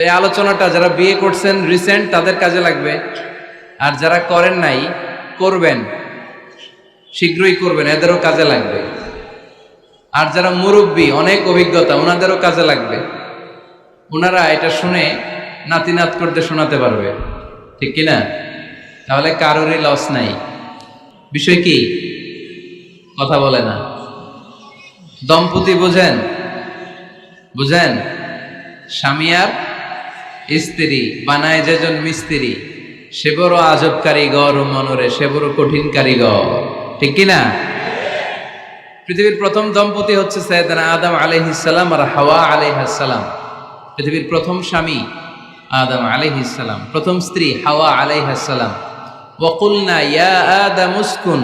এই আলোচনাটা যারা বিয়ে করছেন রিসেন্ট তাদের কাজে লাগবে। আর যারা করেন নাই, করবেন। শীঘ্রই করবেন, এদেরও কাজে লাগবে। আর যারা মুরব্বী, অনেক অভিজ্ঞতা, ওনাদেরও কাজে লাগবে। ওনারা এটা শুনে নাতি নাত করতে শোনাতে পারবে। ঠিক কি না তাহলে কারোরই লস নাই। বিষয় কি? কথা বলে না। দম্পতি বোঝেন? বুঝেন? স্বামী আর স্ত্রী, বানায় যেজন মিস্ত্রি সে বড় আজব কারিগর ও মনরে সে বড় কঠিন কারিগর। ঠিক কি না পৃথিবীর প্রথম দম্পতি হচ্ছে সৈয়দানা আদম আলাইহিসাল্লাম আর হাওয়া আলাইহাসাল্লাম পৃথিবীর প্রথম স্বামী আদম আলাইহিসাল্লাম প্রথম স্ত্রী হাওয়া আলাইহাসাল্লাম ওয়াকুলনা, ইয়া আদম উসকুন,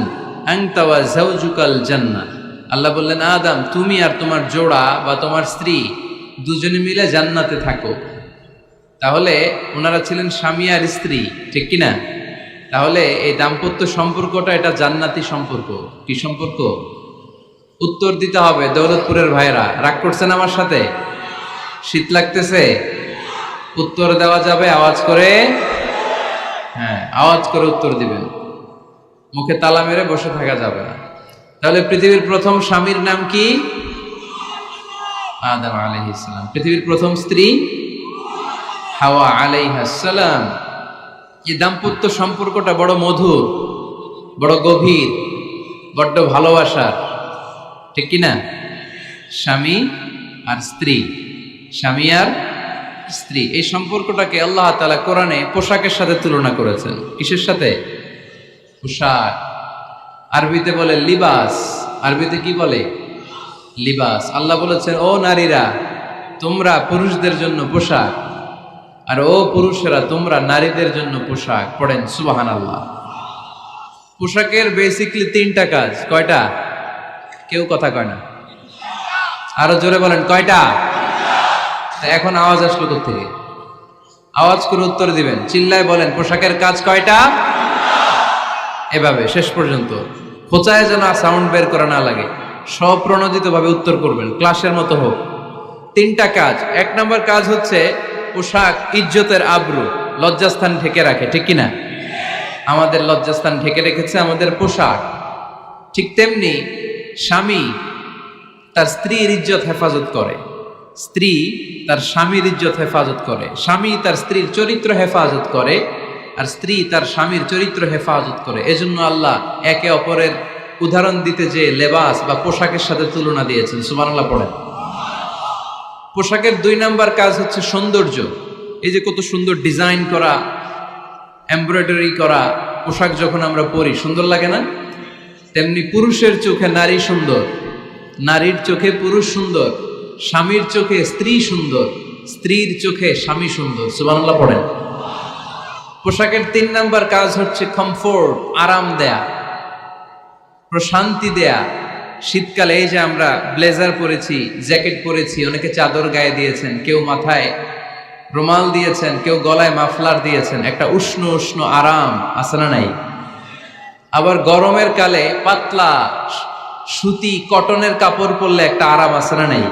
আনতা ওয়া যাওজুকাল জান্নাহ। আল্লাহ বললেন, আদম, তুমি আর তোমার জোড়া বা তোমার স্ত্রী দুজনে মিলে জান্নাতে থাকো। তাহলে ওনারা ছিলেন স্বামী আর স্ত্রী, ঠিক কি না তাহলে এই দাম্পত্য সম্পর্কটা এটা জান্নাতি সম্পর্ক। কি সম্পর্ক? উত্তর দিতে হবে দৌলতপুরের ভাইরা রাগ করছেন আমার সাথে? শীত লাগতেছে? উত্তর দেওয়া যাবে আওয়াজ করে? হ্যাঁ আওয়াজ করে উত্তর দিবেন। মুখে তালা মেরে বসে থাকা যাবে না। তাহলে পৃথিবীর প্রথম স্বামীর নাম কি? আদম আলাইহিসসালাম পৃথিবীর প্রথম স্ত্রী? হাওয়া আলাইহাসালাম এই দাম্পত্য সম্পর্কটা বড় মধুর, বড় গভীর, বড্ড ভালোবাসার, ঠিক কি না স্বামী আর স্ত্রী, স্বামী আর স্ত্রী। এই সম্পর্কটাকে আল্লাহ তালা কোরআনে পোশাকের সাথে তুলনা করেছেন। কিসের সাথে? পোশাক। আরবিতে বলে লিবাস। আরবিতে কি বলে? লিবাস। আল্লাহ বলেছেন, ও নারীরা, তোমরা পুরুষদের জন্য পোশাক আর ও পুরুষেরা, তোমরা নারীদের জন্য পোশাক পড়েন সুবাহান আল্লাহ পোশাকের বেসিকলি তিনটা কাজ। কয়টা? কেউ কথা কয় না। আরও জোরে বলেন, কয়টা? এখন আওয়াজ আসলো থেকে? আওয়াজ করে উত্তর দিবেন। চিল্লায় বলেন, পোশাকের কাজ কয়টা? এভাবে, শেষ পর্যন্ত। খোঁচায় যেন সাউন্ড বের করা না লাগে। স্বপ্রণোদিত ভাবে উত্তর করবেন, ক্লাসের মতো হোক। তিনটা কাজ। এক নম্বর কাজ হচ্ছে পোশাক ইজ্জতের আব্রু লজ্জাস্থান ঢেকে রাখে, ঠিক কিনা? আমাদের লজ্জাস্থান ঢেকে রেখেছে আমাদের পোশাক। ঠিক তেমনি স্বামী তার স্ত্রীর ইজ্জত হেফাজত করে। স্ত্রী তার স্বামীর ইজ্জত হেফাজত করে। স্বামী তার স্ত্রীর চরিত্র হেফাজত করে আর স্ত্রী তার স্বামীর চরিত্র হেফাজত করে। এজন্য আল্লাহ একে অপরের উদাহরণ দিতে যে লেবাস বা পোশাকের সাথে তুলনা দিয়েছেন। সুবহানাল্লাহ, পড়েন। পোশাকের দুই নাম্বার কাজ হচ্ছে সৌন্দর্য। এই যে কত সুন্দর ডিজাইন করা, এমব্রয়ডারি করা, পোশাক যখন আমরা পরি, সুন্দর লাগে না? তেমনি পুরুষের চোখে নারী সুন্দর, নারীর চোখে পুরুষ সুন্দর, স্বামীর চোখে স্ত্রী সুন্দর, স্ত্রীর চোখে স্বামী সুন্দর। সুবহানাল্লাহ পড়েন। পোশাকের তিন নাম্বার কাজ হচ্ছে কমফোর্ট আরাম দেয়া, প্রশান্তি দেয়া শীতকালে এই যে আমরা ব্লেজার পরেছি, জ্যাকেট পরেছি, অনেকে চাদর গায়ে দিয়েছেন, কেউ মাথায় রুমাল দিয়েছেন, কেউ গলায় মাফলার দিয়েছেন, একটা উষ্ণ উষ্ণ আরাম, আছে না নাই? আবার গরমের কালে পাতলা সুতি, কটনের কাপড় পরলে একটা আরাম, আছে না নাই?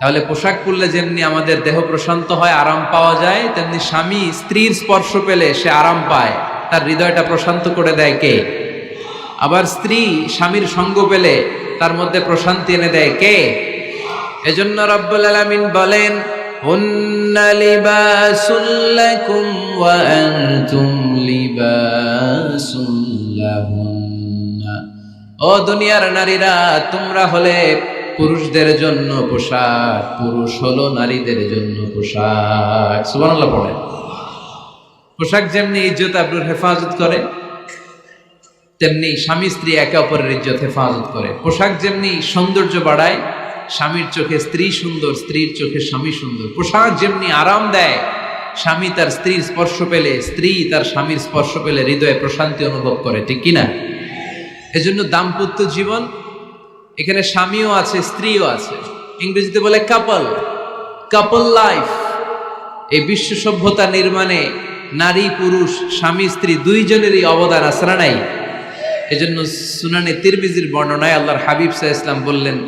তাহলে পোশাক পরলে যেমনি আমাদের দেহ প্রশান্ত হয়, আরাম পাওয়া যায়, তেমনি স্বামী, স্ত্রীর স্পর্শ পেলে সে আরাম পায়। তার হৃদয়টা প্রশান্ত করে দেয় কে? আবার স্ত্রী স্বামীর সঙ্গ পেলে তার মধ্যে প্রশান্তি এনে দেয় কে? এজন্য রব্বুল আলামিন বলেন ও দুনিয়ার নারীরা, তোমরা হলে পুরুষদের জন্য পোশাক, পুরুষ হলো নারীদের জন্য পোশাক। সুবহানাল্লাহ পড়েন। পোশাক যেমনি ইজ্জত আবরুর হেফাজত করে তেমনি স্বামী স্ত্রী একে অপরের ইজ্জত, হেফাজত করে। পোশাক যেমনি সৌন্দর্য বাড়ায়, স্বামীর চোখে স্ত্রী সুন্দর, স্ত্রীর চোখে স্বামী সুন্দর। পোশাক যেমনি আরাম দেয়, স্বামী তার স্ত্রীর স্পর্শ পেলে স্ত্রী তার স্বামীর স্পর্শ পেলে হৃদয়ে প্রশান্তি অনুভব করে, ঠিক কিনা? এজন্য দাম্পত্য জীবন, এখানে স্বামীও আছে, স্ত্রীও আছে। ইংরেজিতে বলে কাপল কাপল লাইফ এই বিশ্ব সভ্যতা নির্মাণে নারী, পুরুষ, স্বামী, স্ত্রী দুইজনেরই অবদান না নাই? এজন্য সুনানে তিরমিজির বর্ণনায় আল্লাহর হাবিব সাহা ইসলাম বললেন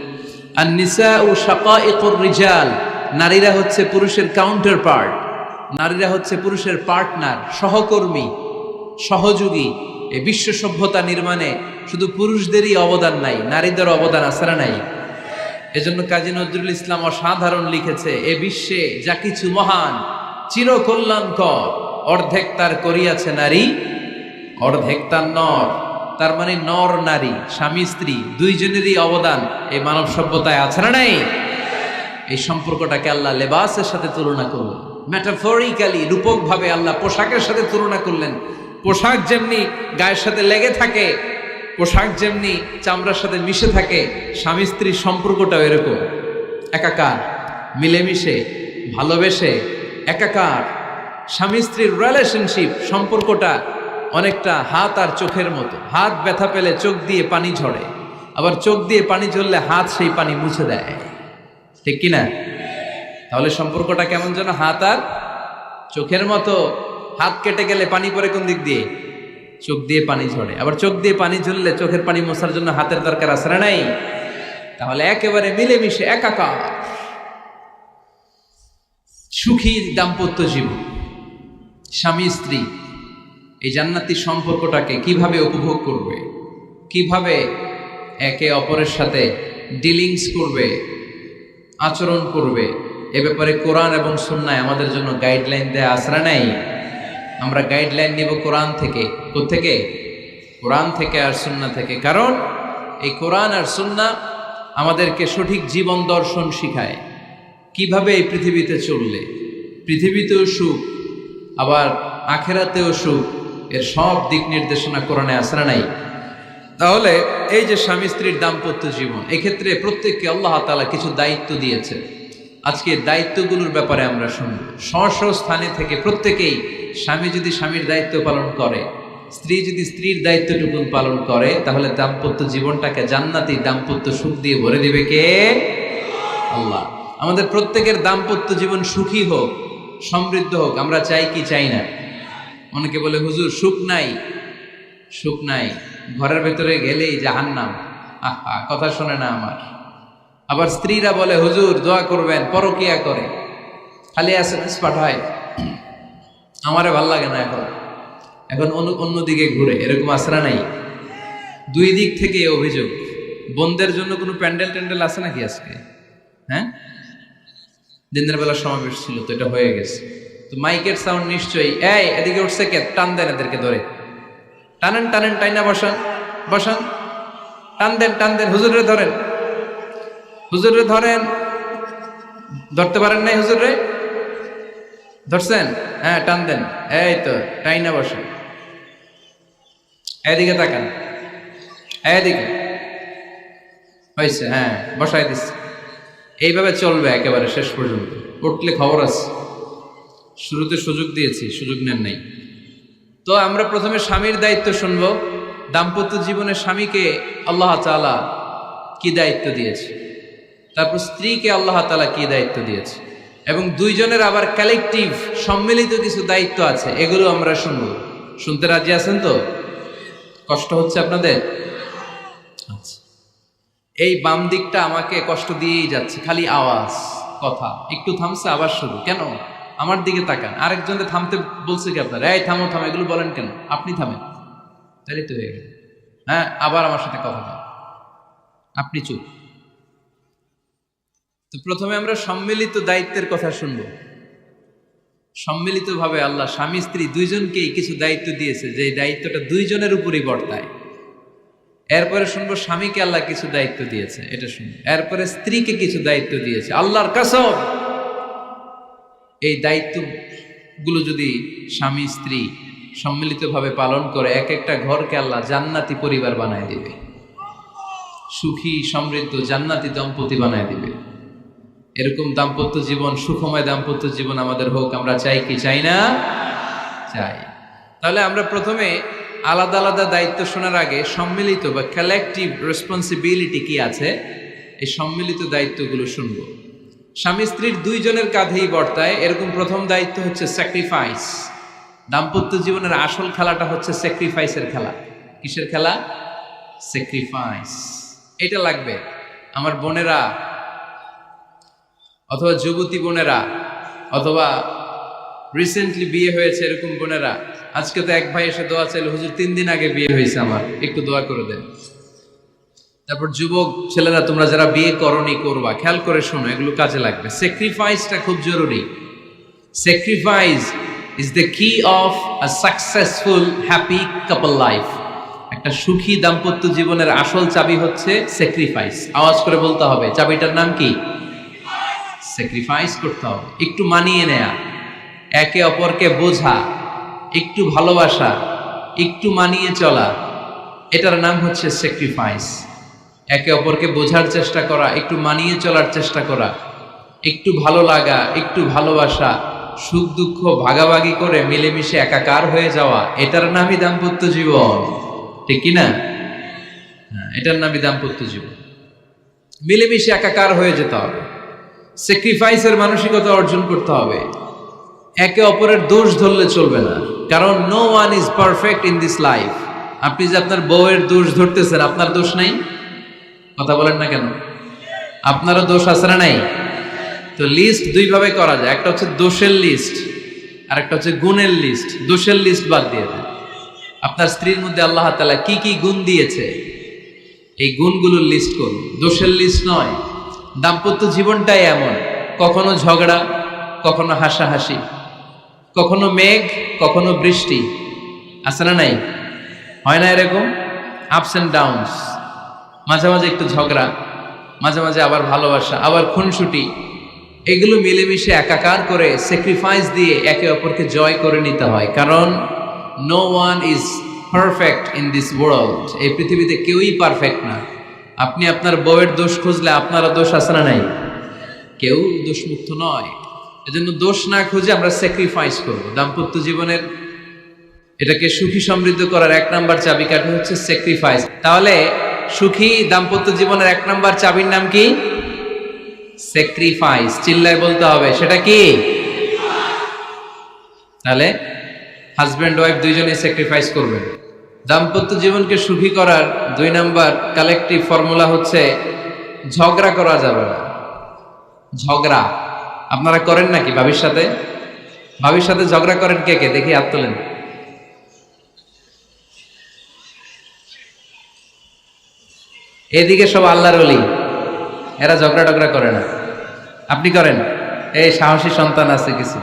আর নিসা ও শাকা রিজাল নারীরা হচ্ছে পুরুষের কাউন্টার পার্ট নারীরা হচ্ছে পুরুষের পার্টনার সহকর্মী, সহযোগী। এই বিশ্ব সভ্যতা নির্মাণে শুধু পুরুষদেরই অবদান নাই, নারীদের অবদান আসারা নাই? এজন্য কাজী নজরুল ইসলাম অসাধারণ লিখেছে, এ বিশ্বে যা কিছু মহান, চিরকল্যাণকর, অর্ধেক তার করিয়াছে নারী, অর্ধেক তার নর। তার মানে নর নারী, স্বামী স্ত্রী, দুইজনেরই অবদান এই মানব সভ্যতায় আছে না নাই? এই সম্পর্কটাকে আল্লাহ লেবাসের সাথে তুলনা করলেন। ম্যাটাফরিক্যালি রূপক ভাবে আল্লাহ পোশাকের সাথে তুলনা করলেন। পোশাক যেমনি গায়ের সাথে লেগে থাকে, পোশাক যেমনি চামড়ার সাথে মিশে থাকে, স্বামী স্ত্রীর সম্পর্কটাও এরকম। একাকার, মিলেমিশে, ভালোবেসে, একাকার, স্বামী স্ত্রীর রিলেশনশিপ সম্পর্কটা অনেকটা হাত আর চোখের মতো। হাত ব্যথা পেলে চোখ দিয়ে পানি ঝরে। আবার চোখ দিয়ে পানি ঝরলে হাত সেই পানি মুছে দেয়। ঠিক কি না তাহলে সম্পর্কটা কেমন যেন? হাত আর চোখের মতো। হাত কেটে গেলে পানি পরে কোন দিক দিয়ে? চোখ দিয়ে পানি ঝরে। আবার চোখ দিয়ে পানি ঝরলে চোখের পানি মোছার জন্য হাতের দরকার আছে না নাই? তাহলে একেবারে মিলেমিশে, একাকার। সুখী দাম্পত্য জীবন। স্বামী, স্ত্রী এই জান্নাতি সম্পর্কটাকে কীভাবে উপভোগ করবে? কীভাবে একে অপরের সাথে ডিলিংস করবে? আচরণ করবে? এ ব্যাপারে কোরআন এবং সুন্নায় আমাদের জন্য গাইডলাইন দেয়া আসরা নেই? আমরা গাইডলাইন নিব কোরআন থেকে। থেকে কোরআন থেকে আর সুন্না থেকে। কারণ এই কোরআন আর সুন্না আমাদেরকে সঠিক জীবন দর্শন শিখায়। কীভাবে এই পৃথিবীতে চললে? পৃথিবীতেও সুখ, আবার আখেরাতেও সুখ এর সব দিক নির্দেশনা কোরআনে আসরা নাই? তাহলে এই যে স্বামী স্ত্রীর দাম্পত্য জীবন, এক্ষেত্রে প্রত্যেককে আল্লাহ তালা কিছু দায়িত্ব দিয়েছে আজকে দায়িত্বগুলোর ব্যাপারে আমরা শুনব। স্ব স্থানে থেকে প্রত্যেকেই স্বামী যদি স্বামীর দায়িত্ব পালন করে, স্ত্রী যদি স্ত্রীর দায়িত্বটুকু পালন করে, তাহলে দাম্পত্য জীবনটাকে জান্নাতি দাম্পত্য সুখ দিয়ে ভরে দিবে কে? আল্লাহ। আমাদের প্রত্যেকের দাম্পত্য জীবন সুখী হোক, সমৃদ্ধ হোক, আমরা চাই কি, চাই না। অনেকে বলে, হুজুর, সুখ নাই। সুখ নাই। ঘরের ভেতরে গেলেই জাহান্নাম। আহা, কথা শোনে না আমার। আবার স্ত্রীরা বলে, হুজুর, দোয়া করবেন, পরকিয়া করে। খালি এস পাঠায়। আমারে ভালো লাগে না এখন। এখন অন্য অন্যদিকে ঘুরে, এরকম আশ্রা নাই। দুই দিক থেকে অভিযোগ। বন্ধের জন্য কোনো প্যান্ডেল ট্যান্ডেল আছে নাকি আজকে? হ্যাঁ? দিনের বেলা সমাবেশ ছিল, তো এটা হয়ে গেছে। তো মাইকের সাউন্ড নিশ্চয়ই। এই, এদিকে উঠছে কে? টান দেন এদেরকে ধরে। টানেন টানেন, টাইনা বসান বসান। টান দেন টান দেন হুজুরে ধরেন। হুজুরে ধরেন। ধরতে পারেন নাই হুজুরে ধরছেন? হ্যাঁ টান দেন। এই তো, টাইনা বসান। এদিকে তাকান। এদিকে। হয়েছে হ্যাঁ বসাই দিচ্ছে। এইভাবে চলবে একেবারে শেষ পর্যন্ত। উঠলে খবর আছে। শুরুতে সুযোগ দিয়েছি, সুযোগ নেন নাই। তো আমরা প্রথমে স্বামীর দায়িত্ব শুনব। দাম্পত্য জীবনে স্বামীকে আল্লাহ তালা কি দায়িত্ব দিয়েছে? তারপর স্ত্রীকে আল্লাহ তালা কি দায়িত্ব দিয়েছে? এবং দুইজনের আবার কালেকটিভ সম্মিলিত কিছু দায়িত্ব আছে, এগুলো আমরা শুনব। শুনতে রাজি আছেন তো? কষ্ট হচ্ছে আপনাদের? আচ্ছা। এই বাম দিকটা আমাকে কষ্ট দিয়েই যাচ্ছে, খালি আওয়াজ, কথা। একটু থামছে, আবার শুরু। কেন? আমার দিকে তাকান। আরেকজনকে থামতে বলছে কি আপনার? এই, থামো থামো, এগুলো বলেন কেন? আপনি থামেন। তাহলে তো হয়ে গেল। হ্যাঁ আবার আমার সাথে কথা বলেন। আপনি চুপ। তো প্রথমে আমরা সম্মিলিত দায়িত্বের কথা শুনব। সম্মিলিতভাবে আল্লাহ স্বামী, স্ত্রী দুইজনকেই কিছু দায়িত্ব দিয়েছে, যে দায়িত্বটা দুইজনের উপরই বর্তায়। এরপরে শুনব স্বামীকে আল্লাহ কিছু দায়িত্ব দিয়েছে, এটা শুনব। এরপরে স্ত্রীকে কিছু দায়িত্ব দিয়েছে, আল্লাহর কাসব এই দায়িত্বগুলো যদি স্বামী, স্ত্রী সম্মিলিতভাবে পালন করে, এক একটা ঘরকে আল্লাহ জান্নাতি পরিবার বানায় দিবে। সুখী, সমৃদ্ধ, জান্নাতি দম্পতি বানায় দিবে। এরকম দাম্পত্য জীবন, সুখময় দাম্পত্য জীবন আমাদের হোক, আমরা চাই কি? চাই না? চাই। তাহলে আমরা প্রথমে আলাদা আলাদা দায়িত্ব শোনার আগে সম্মিলিত বা কালেকটিভ রেসপন্সিবিলিটি কি আছে? এই সম্মিলিত দায়িত্বগুলো শুনব। স্বামী স্ত্রীর দুইজনের কাঁধেই বর্তায়, এরকম প্রথম দায়িত্ব হচ্ছে স্যাক্রিফাইস দাম্পত্য জীবনের আসল খেলাটা হচ্ছে স্যাক্রিফাইসের খেলা। কিসের খেলা? স্যাক্রিফাইস এটা লাগবে আমার বোনেরা, অথবা যুবতী বোনেরা, অথবা রিসেন্টলি বিয়ে হয়েছে এরকম বোনেরা। আজকে তো এক ভাই এসে দোয়া চাইল, হুজুর, তিন দিন আগে বিয়ে হয়েছে আমার। একটু দোয়া করে দেন। তারপর যুবক ছেলেরা, তোমরা যারা বিয়ে করনি করবা, খেয়াল করে শোনো, এগুলো কাজে লাগবে। স্যাক্রিফাইসটা খুব জরুরি। Sacrifice is the key of a successful happy couple life একটা সুখী দাম্পত্য জীবনের আসল চাবি হচ্ছে স্যাক্রিফাইস আওয়াজ করে বলতে হবে, চাবিটার নাম কি? স্যাক্রিফাইস করতে হবে। একটু মানিয়ে নেয়া। একে অপরকে বোঝা। একটু ভালোবাসা। একটু মানিয়ে চলা। এটার নাম হচ্ছে স্যাক্রিফাইস একে অপরকে বোঝার চেষ্টা করা একটু মানিয়ে চলার চেষ্টা করা একটু ভালো লাগা একটু ভালোবাসা সুখ দুঃখ ভাগাভাগি করে মিলেমিশে একাকার হয়ে যাওয়া এটার নামই দাম্পত্য জীবন। ঠিক কি না? হ্যাঁ, এটার নামই দাম্পত্য জীবন। মিলেমিশে একাকার হয়ে যেতে হবে। স্যাক্রিফাইসের মানসিকতা অর্জন করতে হবে। একে অপরের দোষ ধরলে চলবে না। কারণ no one is perfect in this life আপনি যে আপনার বউয়ের দোষ ধরতেছেন আপনার দোষ নাই? কথা বলেন না কেন? আপনারও দোষ আছে না নাই? তো লিস্ট দুইভাবে করা যায়। একটা হচ্ছে দোষের লিস্ট আর একটা হচ্ছে গুণের লিস্ট দোষের লিস্ট বাদ দিয়ে দেয় আপনার স্ত্রীর মধ্যে আল্লাহ তালা কি কি গুণ দিয়েছে? এই গুণগুলোর লিস্ট করুন। দোষের লিস্ট নয়। দাম্পত্য জীবনটাই এমন। কখনো ঝগড়া, কখনো হাসাহাসি, কখনো মেঘ, কখনো বৃষ্টি। আছে না নাই? হয় না এরকম? আপস অ্যান্ড ডাউনস মাঝে মাঝে একটু ঝগড়া, মাঝে মাঝে আবার ভালোবাসা, আবার খুনসুটি। এগুলো মিলেমিশে একাকার করে স্যাক্রিফাইস দিয়ে একে অপরকে জয় করে নিতে হয়। কারণ no one is perfect in this world এই পৃথিবীতে কেউই পারফেক্ট না। আপনি আপনার বউয়ের দোষ খুঁজলে আপনারও দোষ আছে না নাই? কেউ দোষমুক্ত নয়। এজন্য দোষ না খুঁজে আমরা স্যাক্রিফাইস করব। দাম্পত্য জীবনের এটাকে সুখী সমৃদ্ধ করার এক নাম্বার চাবিকাঠি হচ্ছে স্যাক্রিফাইস তাহলে সুখী দাম্পত্য জীবনের এক নাম্বার চাবির নাম কি? স্যাক্রিফাইস চিল্লায় বলতে হবে। সেটা কি? তাহলে হাজব্যান্ড ওয়াইফ দুইজনেই স্যাক্রিফাইস করবেন দাম্পত্য জীবনকে সুখী করার দুই নাম্বার কালেকটিভ ফর্মুলা হচ্ছে ঝগড়া করা যাবে না। ঝগড়া। আপনারা করেন নাকি ভাবির সাথে? ভাবির সাথে ঝগড়া করেন কে কে? দেখি হাত তোলেন। এদিকে সব আল্লাহর অলি এরা ঝগড়া টগড়া করে না। আপনি করেন। এই সাহসী সন্তান আছে কিছু।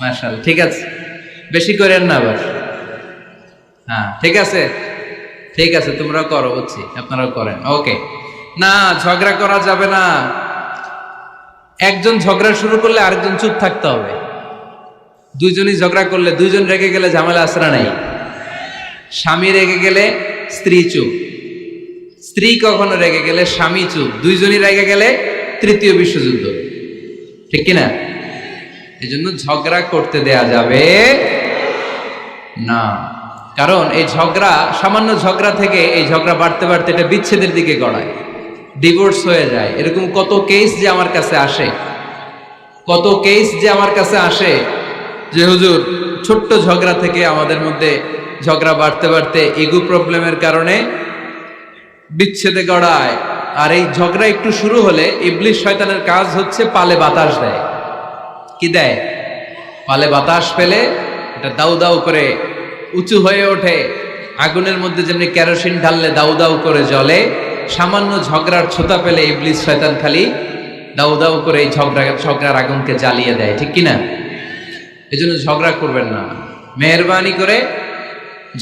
মার্শাল ঠিক আছে। বেশি করেন না আবার। হ্যাঁ ঠিক আছে। ঠিক আছে, তোমরাও করো, বুঝছি। আপনারাও করেন। ওকে। না, ঝগড়া করা যাবে না। একজন ঝগড়া শুরু করলে আরেকজন চুপ থাকতে হবে। দুইজনই ঝগড়া করলে, দুইজন রেগে গেলে ঝামেলা আসরা নাই? স্বামী রেগে গেলে স্ত্রী চুপ। স্ত্রী কখনো রেগে গেলে স্বামী চুপ, দুইজনই রেগে গেলে তৃতীয় বিশ্বযুদ্ধ। ঠিক কিনা? এই জন্য ঝগড়া করতে দেয়া যাবে না। কারণ এই ঝগড়া, সামান্য ঝগড়া থেকে এই ঝগড়া বাড়তে বাড়তে এটা বিচ্ছেদের দিকে গড়ায়। ডিভোর্স হয়ে যায়। এরকম কত কেস যে আমার কাছে আসে, কত কেস যে আমার কাছে আসে যে, হুজুর, ছোট্ট ঝগড়া থেকে আমাদের মধ্যে ঝগড়া বাড়তে বাড়তে ইগু প্রবলেমের কারণে বিচ্ছেদে গড়ায়। আর এই ঝগড়া একটু শুরু হলে ইবলিশ শয়তানের কাজ হচ্ছে পালে বাতাস দেয়। কি দেয়? পালে বাতাস পেলে এটা দাউ দাউ করে উঁচু হয়ে ওঠে। আগুনের মধ্যে যেমনি কেরোসিন ঢাললে দাউ দাউ করে জলে সামান্য ঝগড়ার ছোতা পেলে ইবলিশ শয়তান খালি দাউ দাউ করে এই ঝগড়া, ঝগড়ার আগুনকে জ্বালিয়ে দেয়, ঠিক কিনা? এই জন্য ঝগড়া করবেন না। মেহরবানি করে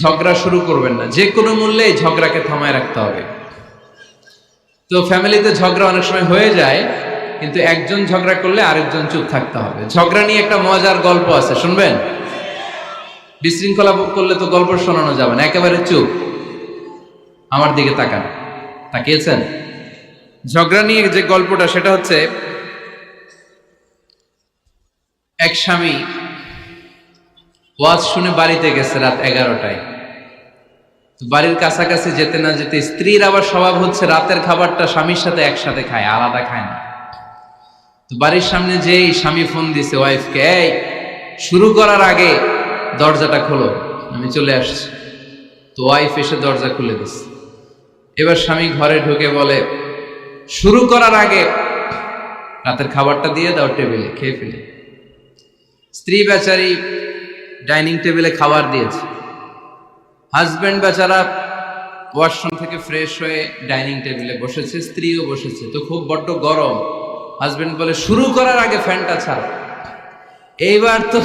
ঝগড়া শুরু করবেন না। যে কোনো মূল্যে ঝগড়াকে থামায় রাখতে হবে। তো ফ্যামিলিতে ঝগড়া অনেক সময় হয়ে যায়, কিন্তু একজন ঝগড়া করলে আরেকজন চুপ থাকতে হবে। ঝগড়া নিয়ে একটা মজার গল্প আছে, শুনবেন? বিশৃঙ্খলা করলে তো গল্প শোনানো যাবে না, একেবারে চুপ। আমার দিকে তাকান। তাকিয়েছেন? ঝগড়া নিয়ে যে গল্পটা, সেটা হচ্ছে এক স্বামী ওয়াজ শুনে বাড়িতে গেছে রাত এগারোটায়। বাড়ির কাছাকাছি যেতে না যেতে স্ত্রীর আবার স্বভাব হচ্ছে রাতের খাবারটা স্বামীর সাথে একসাথে খায়, আলাদা খায় না। তো বাড়ির সামনে যেই স্বামী ফোন দিছে ওয়াইফকে এই, শুরু করার আগে দরজাটা খোলো, আমি চলে আসছি। তো ওয়াইফ এসে দরজা খুলে দিছে। এবার স্বামী ঘরে ঢুকে বলে, শুরু করার আগে রাতের খাবারটা দিয়ে দাও টেবিলে, খেয়ে ফেলে। স্ত্রী বেচারি ডাইনিং টেবিলে খাবার দিয়েছে। হাজব্যান্ড বেচারা ওয়াশরুম থেকে ফ্রেশ হয়ে ডাইনিং টেবিলে বসেছে, স্ত্রীও বসেছে, তো খুব বড্ড গরম। হাজব্যান্ড বলে, শুরু করার আগে ফ্যানটা ছাড়া। এইবার তো